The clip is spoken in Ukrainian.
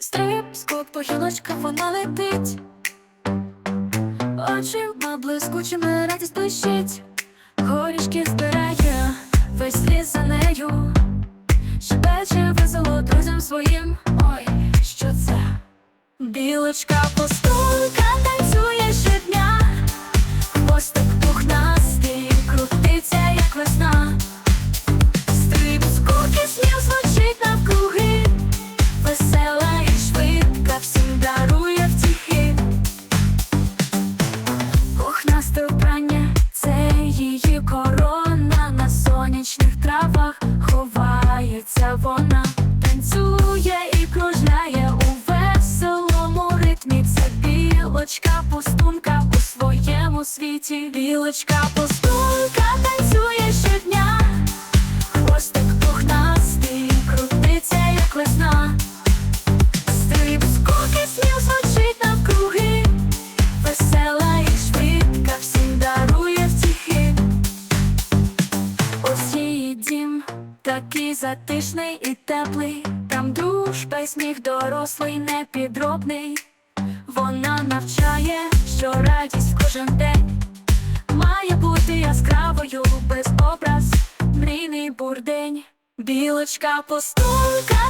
Стрип, скок, похилочка, вона летить. Очима блискучими радість блищить. Горішки збирає весь ліс за нею. Щебече весело друзям своїм. Ой, що це? Білочка постунка вона, танцює і кружляє у веселому ритмі. Це білочка пустунка у своєму світі. Білочка пустунка такий затишний і теплий. Там дружба й сміх дорослий, непідробний. Вона навчає, що радість кожен день має бути яскравою без образ, мрійний бурдень. Білочка постунка